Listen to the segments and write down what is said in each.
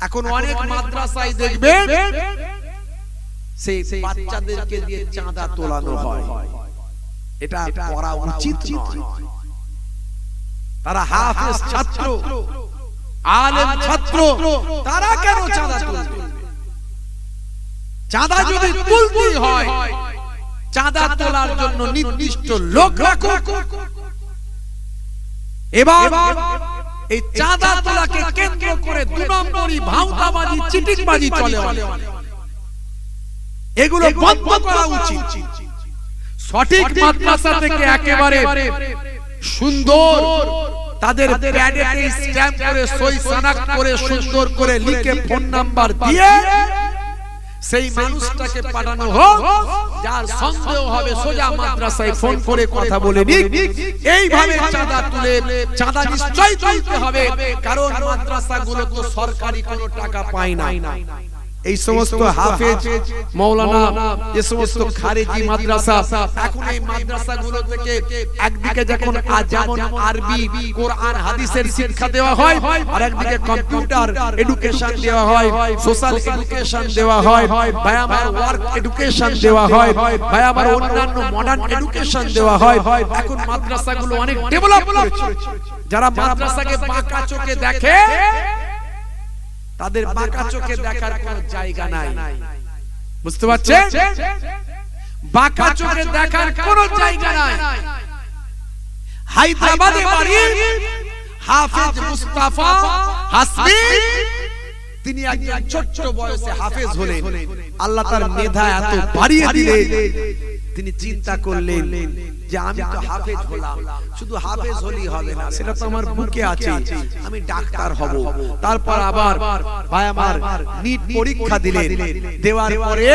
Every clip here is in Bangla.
এখন অনেক মাদ্রাসায় দেখবেন সেই বাচ্চাদেরকে দিয়ে চাঁদা তোলানো হয়। এটা করা উচিত নয়। তারা হাফেজ ছাত্র। আলেম ছাত্র। তারা কেন চাঁদা তুলবে? চাঁদা যদি তুলতে হয় চাঁদা তোলার জন্য নির্দিষ্ট লোক রাখো এবার এই চাঁদা তোলাকে কেন্দ্র করে দু নম্বরই ভাউতাবাজি চিটিংবাজি চলে এগুলো বন্ধ করা উচিত। সঠিক মাদ্রাসা থেকে একেবারে সুন্দর তাদের প্যাডেতে স্ট্যাম্প করে সই শনাক্ত করে সুন্দর করে লিখে ফোন নাম্বার দিয়ে সেই মানুষটাকে পাঠানো হোক যার সন্দেহ হবে সোজা মাদ্রাসায় ফোন করে কথা বলে নিক। এইভাবে চাঁদা তুলে চাঁদা নিশ্চয়ই তুলতে হবে। কারণ মাদ্রাসাগুলো তো সরকারি কোনো টাকা পায় না। এই সমস্ত হাফেজ মৌলানা যে সমস্ত খারেজি মাদ্রাসা এখন এই মাদ্রাসাগুলো থেকে একদিকে যখন যেমন আরবি কোরআন হাদিসের শিক্ষা দেওয়া হয় আর একদিকে কম্পিউটার এডুকেশন দেওয়া হয় সোশ্যাল এডুকেশন দেওয়া হয় ভাই আমার ওয়ার্ক এডুকেশন দেওয়া হয় ভাই আমার অন্যান্য মডার্ন এডুকেশন দেওয়া হয় এখন মাদ্রাসাগুলো অনেক ডেভেলপ করেছে। যারা মাদ্রাসাকে বাঁকা চোখে দেখে তাদের বাঁকা চোখে দেখার কোন জায়গা নাই। বুঝতে পারছেন? বাঁকা চোখে দেখার কোন জায়গা নাই। হায়দ্রাবাদে বাড়ি হাফেজ মুস্তাফা হাসমি। তিনি একজন ছোট্ট বয়সে হাফেজ হলেন। আল্লাহ তার মেধা এত বাড়িয়ে দিলেন। তিনি চিন্তা করলেন যে আমি তো হাফেজ হলাম শুধু হাফেজ হলেই হবে না সেটা তো আমার বুকে আছে আমি ডাক্তার হব। তারপর আবার ভাই আমার নিট পরীক্ষা দিলেন। দেওয়ার পরে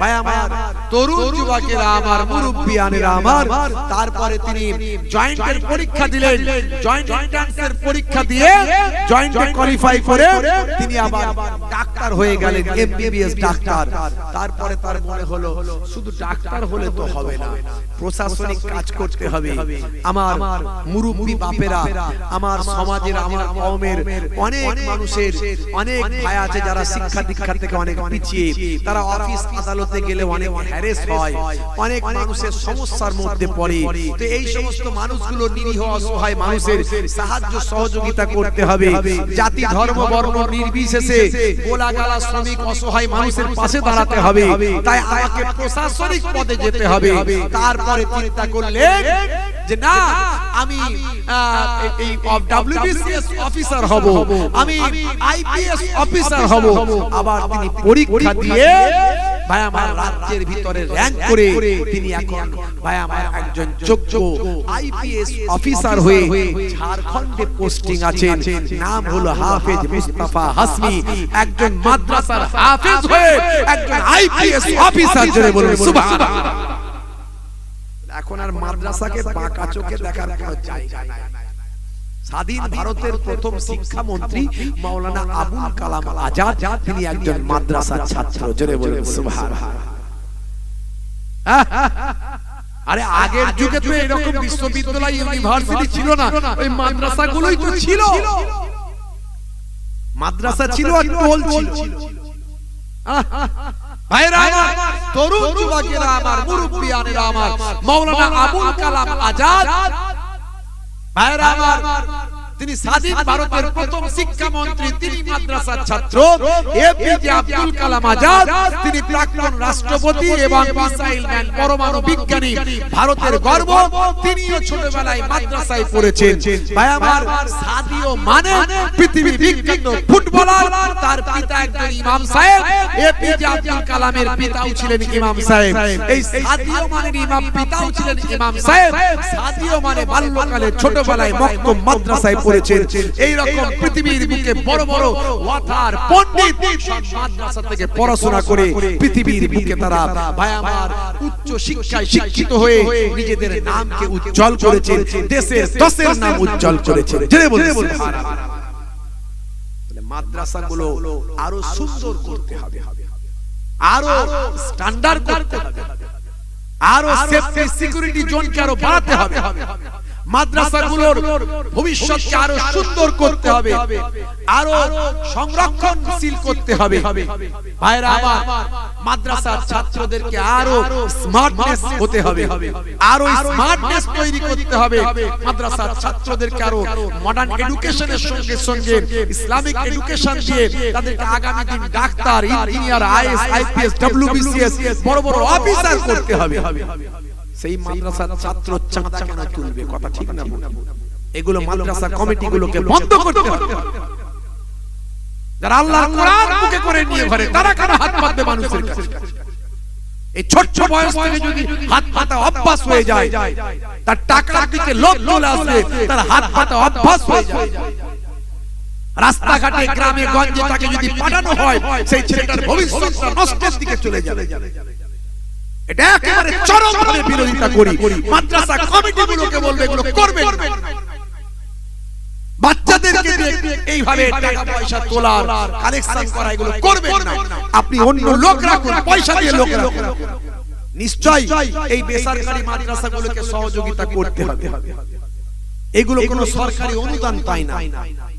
ভাই আমার তরুণ যুবকেরা আমার মুরব্বিয়ানেরা আমার। তারপরে তিনি জয়েন্টের পরীক্ষা দিলেন। জয়েন্ট এন্ট্রান্সের পরীক্ষা দিয়ে জয়েন্টে কোয়ালিফাই করে তিনি আবার ডাক্তার হয়ে গেলেন এমবিবিএস ডাক্তার। তারপরে তার মনে হলো, শুধু ডাক্তার হলে তো হবে না, প্রশাসনিক কাজ করতে হবে। আমার মুরব্বী বাপেরা, আমার সমাজের, আমার কওমের অনেক মানুষের, অনেক ভাই আছে যারা শিক্ষা দীক্ষা থেকে অনেক পিছিয়ে। তারা অফিস আদালতে গেলে অনেক হ্যারেস হয়, অনেক মানুষের সমস্যার মধ্যে পড়ে। তো এই সমস্ত মানুষগুলো নিরীহ, অসহায় মানুষের সাহায্য সহযোগিতা করতে হবে। জাতি, ধর্ম, বর্ণ নির্বিশেষে গোলাগালা শ্রমিক অসহায় মানুষের পাশে দাঁড়াতে হবে। তাই আমাকে প্রশাসনিক পদে যেতে হবে। তারপরে চিন্তা করলেন যে না আমি এই ডব্লিউবিসিএস অফিসার হব। আমি আইপিএস অফিসার হব। আবার তিনি পরীক্ষা দিয়ে ভাই রাজ্যের ভিতরে র্যাঙ্ক করে তিনি এখন ভাই একজন যোগ্য আইপিএস অফিসার হয়ে ঝাড়খণ্ডে পোস্টিং আছেন। নাম হলো হাফেজ মুস্তাফা হাসমি। একজন মাদ্রাসার হাফেজ হয়ে একজন আইপিএস অফিসার জন্য বলুন, সুবহানাল্লাহ। এখন আর মাদ্রাসাকে বাঁকা চোখে দেখার কোনো জায়গা নাই। স্বাধীন ভারতের প্রথম শিক্ষামন্ত্রী মাওলানা আবুল কালাম আজাদ তিনি একজন মাদ্রাসার ছাত্র। জোরে বলেন সুবহানাল্লাহ আরে আগের যুগে তো এরকম বিশ্ববিদ্যালয় ইউনিভার্সিটি ছিল না। ওই মাদ্রাসাগুলোই তো ছিল। মাদ্রাসা ছিল আর টোল ছিল। ভাইরা আমার তরুণ যুবকেরা আমার মুরব্বিয়ানেরা আমার। মাওলানা আবুল কালাম আজাদ ভাইরা আমার তিনি স্বাধীন ভারতের প্রথম শিক্ষামন্ত্রী তিনি মাদ্রাসার ছাত্র। এপিজে আব্দুল কালাম আজাদ তিনি প্রাক্তন রাষ্ট্রপতি এবং মিসাইল ম্যান পরমাণু বিজ্ঞানী। ভারতের গর্ব তিনিও ছোটবেলায় মাদ্রাসায় পড়েছেন। ভাই আমার সাদিও মানে পৃথিবীর বিখ্যাত ফুটবলার তার পিতা একজন ইমাম সাহেব এপিজে আব্দুল কালামের পিতাও ছিলেন ইমাম সাহেব। এই সাদিও মানের ইমাম পিতাও ছিলেন ইমাম সাহেব। সাদিও মানে বাল্যকালে ছোটবেলায় মক্তব মাদ্রাসায় পড়েছেন এই রকম পৃথিবীর বুকে বড় বড় ওয়াথার পণ্ডিত মাদ্রাসা থেকে পড়াশোনা করে পৃথিবীর বুকে তারা ভাই আমার উচ্চ শিক্ষায় শিক্ষিত হয়ে নিজেদের নামকে উজ্জ্বল করেছেন। দেশের দশের নাম উজ্জ্বল করেছেন। জেনে বলুন। সুবহানাল্লাহ। তাহলে মাদ্রাসাগুলো আরও সুন্দর করতে হবে। আরও স্ট্যান্ডার্ড করতে হবে। আরও সেফটি সিকিউরিটি জোনকে আরও বাড়াতে হবে। মাদ্রাসাগুলোর ভবিষ্যৎকে আরও সুন্দর করতে হবে আরও সংরক্ষণশীল করতে হবে। ভাইরা আমার মাদ্রাসার ছাত্রদেরকে আরও স্মার্টনেস হতে হবে। আরও স্মার্টনেস তৈরি করতে হবে। মাদ্রাসার ছাত্রদেরকে আরও মডার্ন এডুকেশনের সঙ্গে সঙ্গে ইসলামিক এডুকেশন দিয়ে তাদেরকে আগামী দিন doctor engineer IAS IPS WBCS বড় বড় অফিসার করতে হবে। সেই মাদ্রাসার ছাত্র চাঁদা কেন তুলবে? কথা ঠিক না? এগুলো মাদ্রাসা কমিটিগুলোকে বন্ধ করতে হবে। যারা আল্লাহর কোরআন বুকে করে নিয়ে ঘরে তারা কেন হাত পাতবে মানুষের কাছে? এই ছোট্ট বয়স থেকে যদি হাত পাতা অভ্যাস হয়ে যায় তার টাকার দিকে লোভ চলে আসবে তার হাত পাতা অভ্যাস হয়ে যায়। রাস্তাঘাটে গ্রামে গঞ্জে তাকে যদি পাঠানো হয় সেই ছেলেটার ভবিষ্যৎ নষ্টের দিকে চলে যাবে। এটা একেবারে বিরোধিতা করি। মাদ্রাসা কমিটিগুলোকে বলবে এগুলো। বাচ্চাদেরকে এইভাবে টাকা পয়সা তোলার কালেকশন করা এগুলো করবেন না। আপনি অন্য লোক রাখুন পয়সা দিয়ে লোক রাখুন। নিশ্চয়ই এই বেসরকারি মাদ্রাসাগুলোকে সহযোগিতা করতে হবে। এগুলো কোনো সরকারি অনুদান পায় না।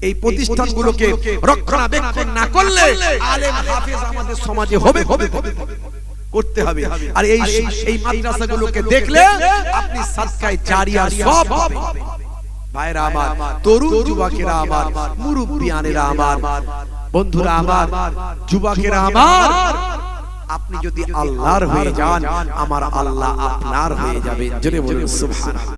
এই প্রতিষ্ঠানগুলোকে রক্ষণাবেক্ষণ না করলে আলেম হাফেজ আমাদের সমাজে হবে হবে হবে করতে হবে। আর এই এই মাদ্রাসাগুলোকে দেখলে আপনি সাদকায় জারিয়া সব হবে ভাইরা আমার তরুণ যুবকেরা আমার মুরব্বিয়ানেরা আমার। বন্ধুরা আমার যুবকেরা আমার। আপনি যদি আল্লাহর হয়ে যান আমার আল্লাহ আপনার হয়ে যাবে। জোরে বলুন সুবহানাল্লাহ।